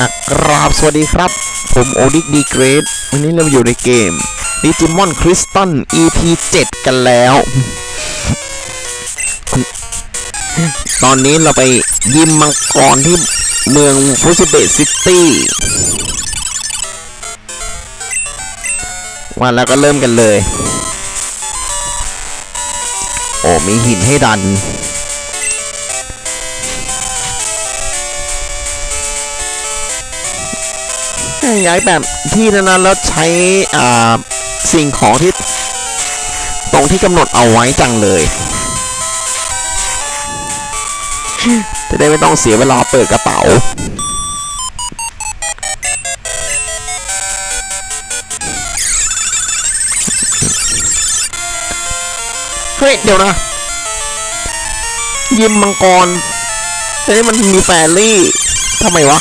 อะกราบสวัสดีครับ ผมโอดิกดีเกรดวันนี้เราอยู่ในเกม Digimon Crystal EP 7 กันแล้ว ตอนนี้เราไปยิมมังกรที่เมืองฟูซิเบตซิตี้วันแล้วก็เริ่มกันเลย โอ้มีหินให้ดัน ย้ายแบบที่นั้นๆแล้วใช้อ่าสิ่งของที่ตรงที่กำหนดเอาไว้จังเลยจะได้ไม่ต้องเสียเวลาเปิดกระเป๋า เฮ้ย เดี๋ยวนะ ยิมมังกรแต่นี่มันมีแฟรี่ทำไมวะ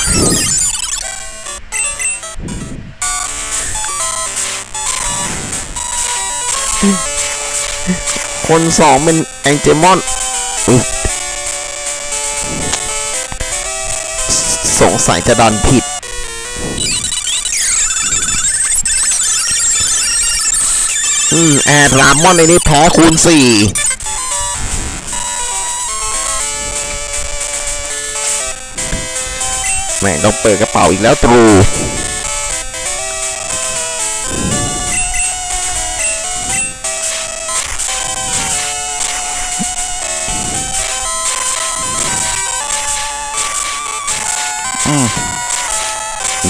คนสองเป็นแองเจมอนสงสัยจะดันผิด อืม แอดรามอนในนี้แพ้คูณสี่แม่งต้องเปิดกระเป๋าอีกแล้วตรู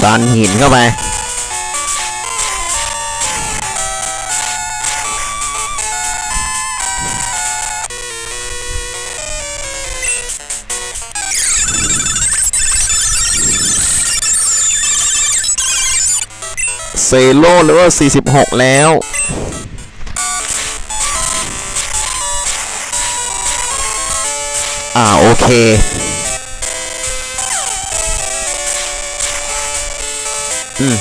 ดันหินเข้าไปเซโร่เลเวล46 แล้ว อ่า โอเค อืม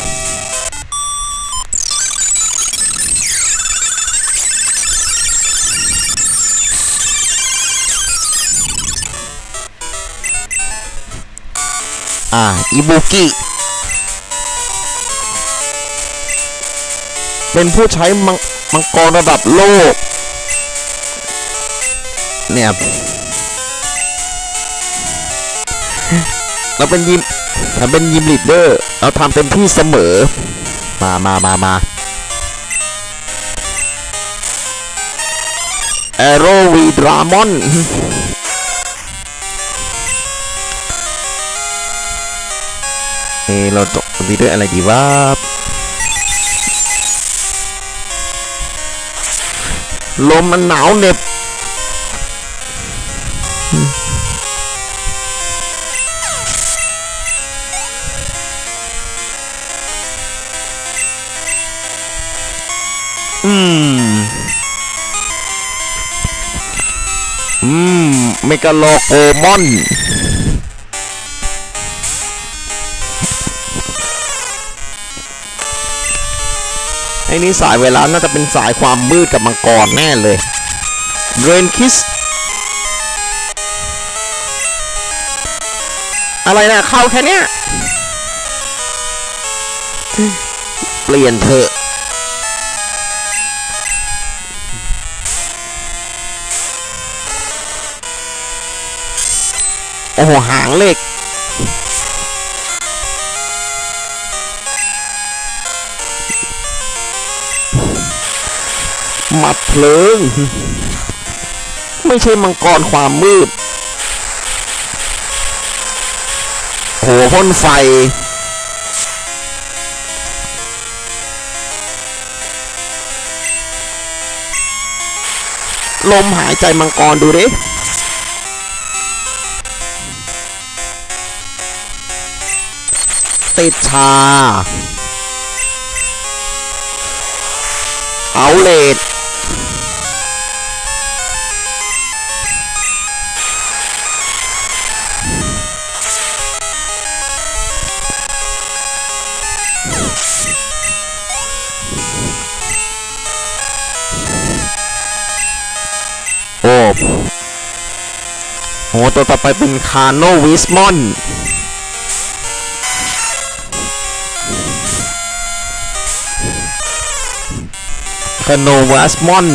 อ่าอิบุกิ เป็นผู้ใช้มังมังกรระดับโลก เนี่ยเราเป็นยิมเราเป็นยิมลีดเดอร์ เราทำเต็มที่เสมอ มามามามาแอโรวีดรามอนเอะเราจบดีด้วยอะไรดีวะลมมันหนาวเหน็บ กาโลโกมอน ไอ้นี่สายเวลาน่าจะเป็นสายความมืดกับมังกรแน่เลย เรนคิส อะไรนะเข้าแค่เนี้ย เปลี่ยนเถอะ โอ้โห หางเหล็ก มัดเพลิง ไม่ใช่มังกรความมืด โอ้โหพ่นไฟลมหายใจมังกรดูดิ ติดชา เอาเลดโอ้โหตัวต่อไปเป็นคาโนวิสมอน คโนวัสมอน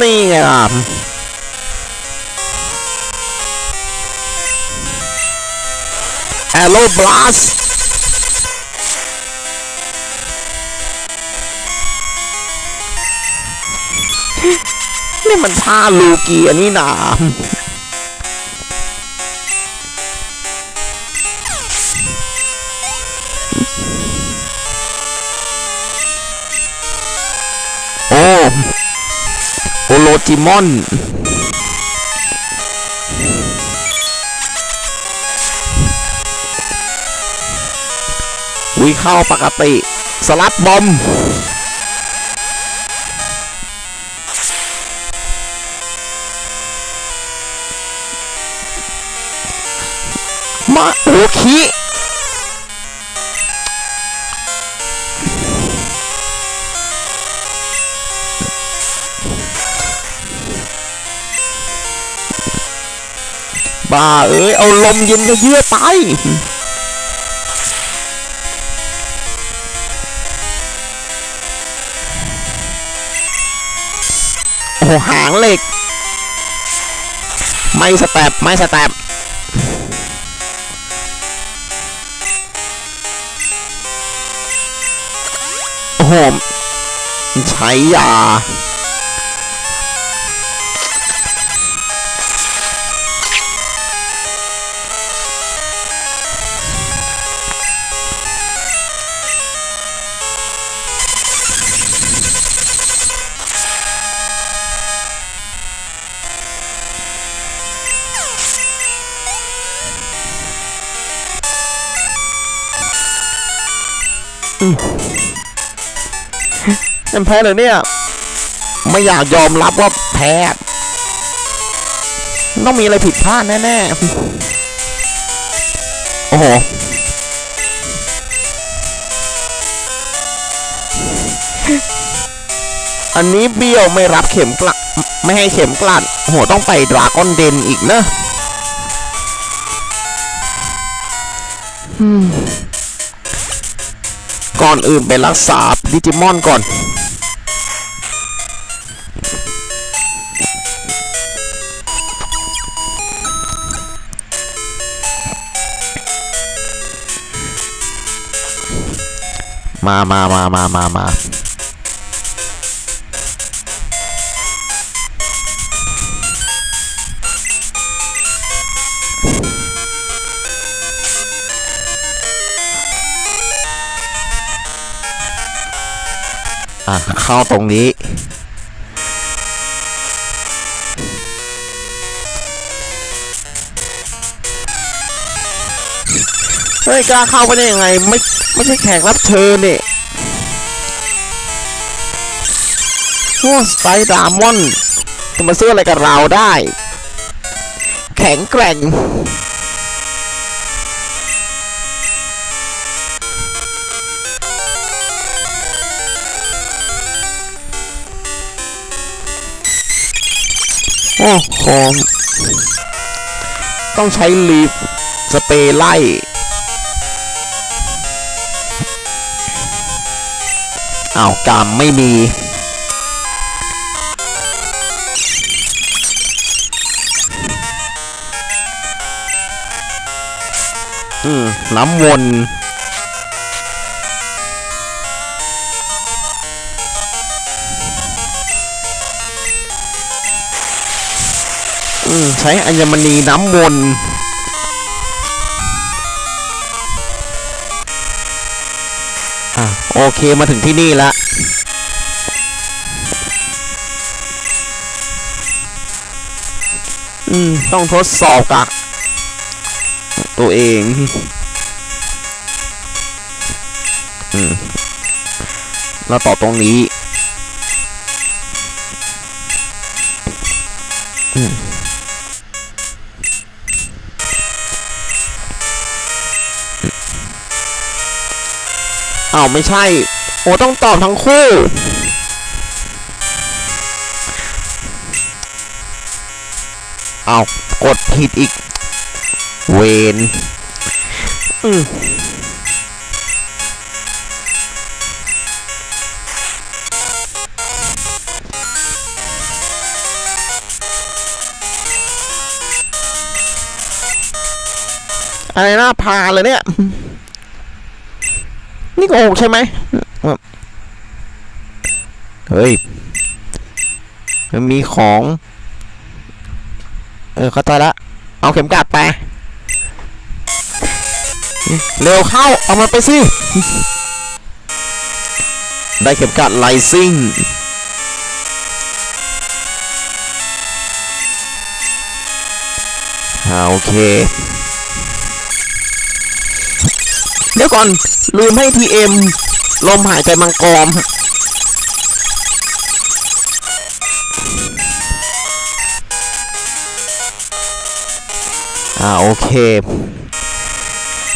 นี่ไงครับแอโรบลัสนี่มันท่าลูเกียนี่นา จิมอน วิเข้าปกติ สลัดบอมมาโอคิ บ้าเอ้ย เอาลมเย็นเยือไป โอ้โหหางเหล็ก ไม่สแตปไม่สแตปโอ้โหใช้ยา ยังแพ้เลยเนี่ย ไม่อยากยอมรับว่าแพ้ ต้องมีอะไรผิดพลาดแน่ๆ โอ้โห อันนี้เบี้ยวไม่รับเข็มกลัด ไม่ให้เข็มกลัด โอ้โห ต้องไปดราก้อนเดนอีกเนอะอืมก่อนอื่นไปรักษาดิจิมอนก่อน มามามามามามาอะเข้าตรงนี้เฮ้ยกล้าเข้าไปได้ยังไงไม่ ไม่ใช่แขกรับเชิญนี่โอ้สไปดามอนจะมาซื้ออะไรกับเราได้ แข็งแกร่ง โอ้โหต้องใช้ลีฟสเปรย์ไล่ อ้าวกามไม่มี อืม น้ำวนอืม ใช้อัญมณีน้ำวน อะโอเคมาถึงที่นี่ละอืม ต้องทดสอบกับตัวเอง อืมแล้วต่อตรงนี้ เอ้าไม่ใช่ โอ้ต้องตอบทั้งคู่ เอากดผิดอีก เวนอืมอะไรน่าพาเลยเนี่ย นี่โกหกใช่ไหมเฮ้ยมันมีของ เออเข้าใจละ เอาเข็มกลัดไป เร็วเข้า เอามาไปสิ ได้เข็มกลัดไลซิ่งโอเค เดี๋ยวก่อน ลืมให้ทีเอ็มลมหายใจมังกรอ่าโอเค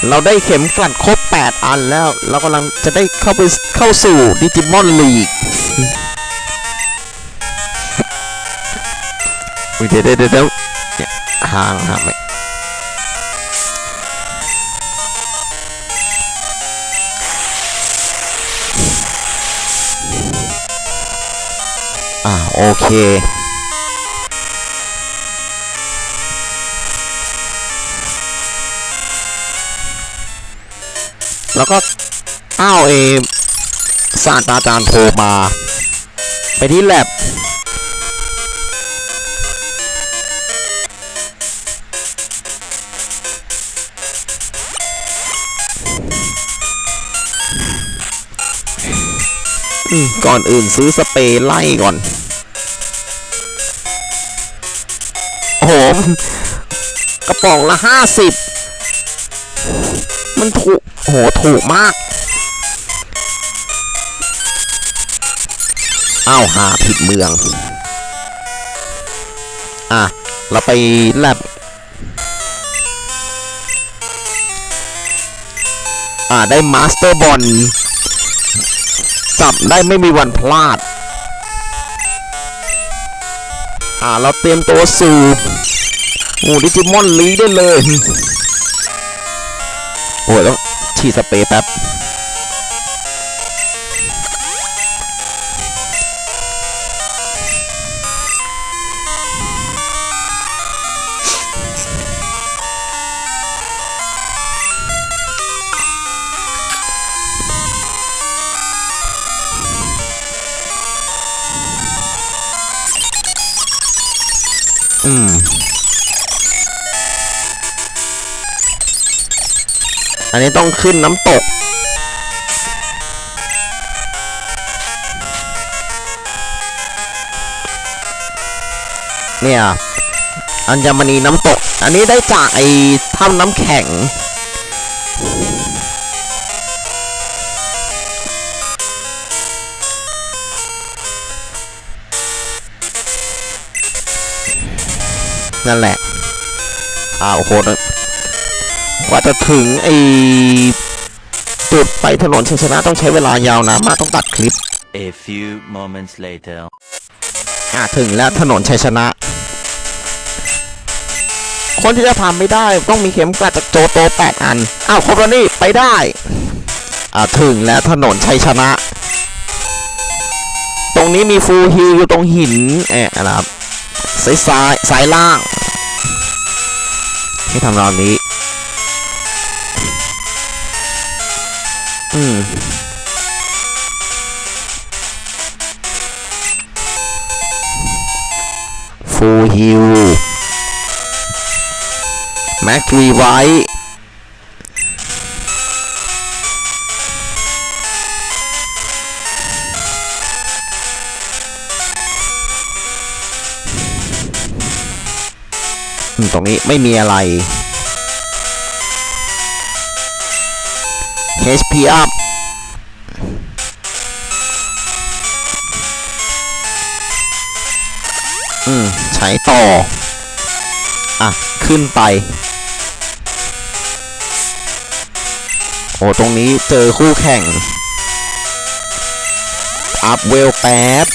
เราได้เข็มกลัดครบ 8 อันแล้ว เรากำลังจะได้เข้าไปเข้าสู่ดิจิมอนลีกอุ้ยเดี๋ยวเดี๋ยวเดี๋ยวห่างห่างไห อ่าโอเค แล้วก็อ้าวเอศาสตราจารย์โทรมา ไปที่แลบ ก่อนอื่นซื้อสเปรย์ไล่ก่อน โอ้โห กระป๋องละห้าสิบ มันถูกโหถูกมาก อ้าวหาผิดเมือง อะ เราไปแลบอ่าได้มาสเตอร์บอล จับได้ไม่มีวันพลาด อ่า เราเตรียมตัวสูบโอ้ดิจิมอนลีได้เลย โอ้ยต้องฉีดสเปรย์แป๊บ อันนี้ต้องขึ้นน้ำตก เนี่ย อัญมณีน้ำตก อันนี้ได้จากไอ้ถ้ำน้ำแข็ง นั่นแหละอ่าโอ้โหก ว่าจะถึงไอ้จุดไปถนนชัยชนะต้องใช้เวลายาวนานมากต้องตัดคลิป A few moments later. อ่าถึงแล้วถนนชัยชนะ คนที่จะทำไม่ได้ต้องมีเข็มกลัดจากโจโตแปดอัน อ้าวครบแล้วนี่ไปได้ อ่าถึงแล้วถนนชัยชนะ ตรงนี้มีฟูลฮิลอยู่ตรงหินเอ๊ะนะครับสายซ้ายสายล่างให้ทำรอบนี้ อืมฟูฮิลแม็กรีไวตรงนี้ไม่มีอะไร HP up อืมใช้ต่อ อะ ขึ้นไป โอ้ตรงนี้เจอคู่แข่ง อัพเวลแป๊บ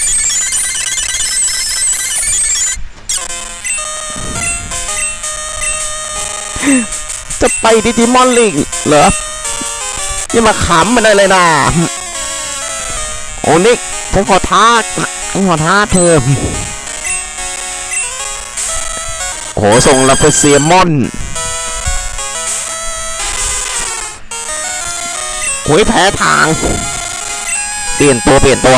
จะไปดิจิมอนลิงเหรอ อย่มาขำมันได้เลยนะโอ้นิกผมขอท้าผมขอท้าเธอโหส่งลาเฟเซียมอนโอ้ยแพ้ทาง เปลี่ยนตัวเปลี่ยนตัว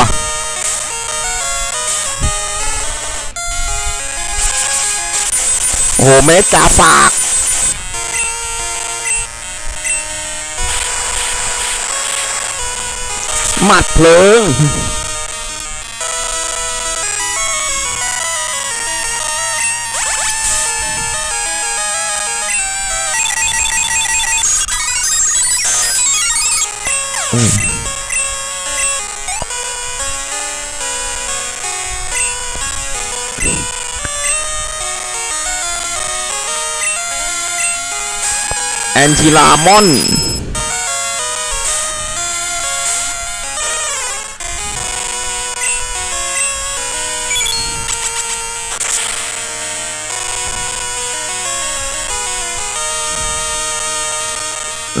โอ้เมจ่าฝาก หมัดเพลิงแอนจิลามอน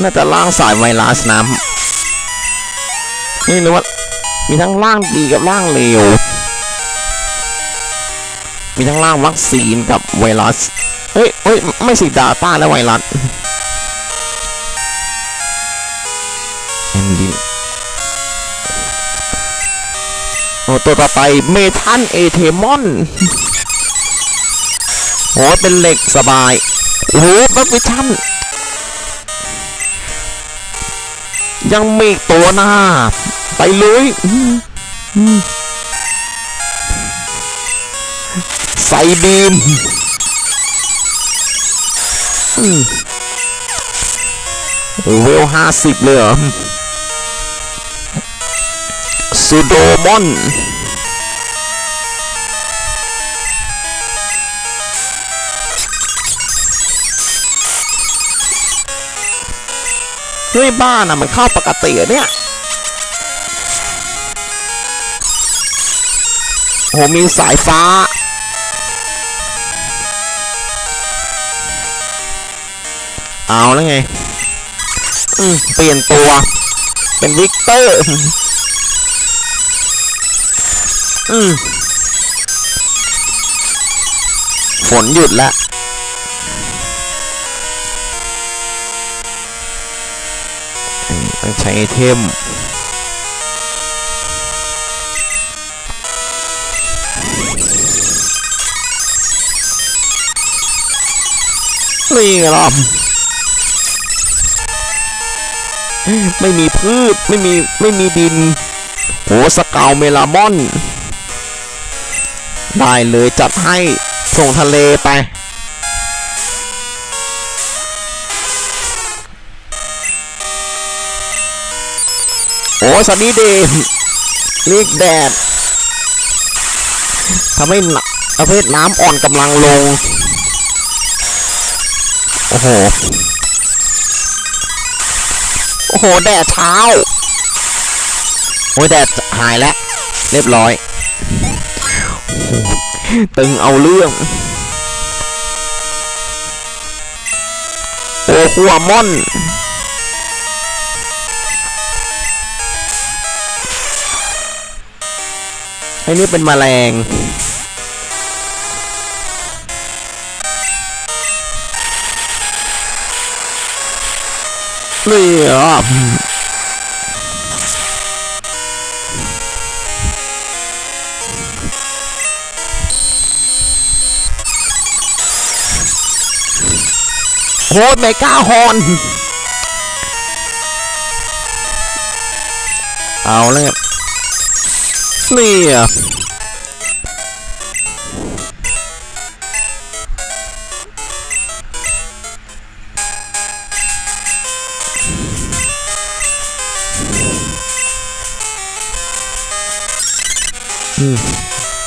น่าจะล่างสายไวรัสน้ำนี่นึกว่ามีทั้งล่างดีกับล่างเลวมีทั้งล่างวัคซีนกับไวรัสเฮ้ยเฮ้ยไม่สิดาต้าและไวรัสแอนดินโอ้ตัวต่อไปเมทันเอเทมอนโอ้เป็นเหล็กสบายโอ้โหบัฟวิชั่น ยังมีตัวหน้า ไปเลยใส่บีมเวลห้าสิบเลยเหรอซูโดมอน เฮ้ยบ้านอะมันเข้าปกติเหรอเนี่ยโหมีสายฟ้า เอาแล้วไง อืมเปลี่ยนตัว เป็นวิกเตอร์ อืมฝนหยุดแล้ว ใช้ไอเทมนี่ไงล่ะไม่มีพืช ไม่มี ไม่มีดินโหสเกาวเมลามอน ได้เลยจัดให้ส่งทะเลไป โอ้สวัสดีเดมเรียกแดดทำให้ประเภทน้ำอ่อนกำลังลง โอ้โห โอ้โห แดดเช้า โอ้ยแดดหายแล้ว เรียบร้อย ตึงเอาเรื่อง โอ้ขัวม่อน อ้นี่เป็นแมลงนี่เหรอโหเมกาฮอน เอาแล้ว ไงนี่อะ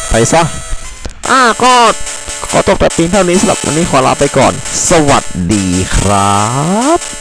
ไปซะ อ่า ก็ขอตกแต่เพียงเท่านี้สำหรับวันนี้ขอลาไปก่อน สวัสดีครับ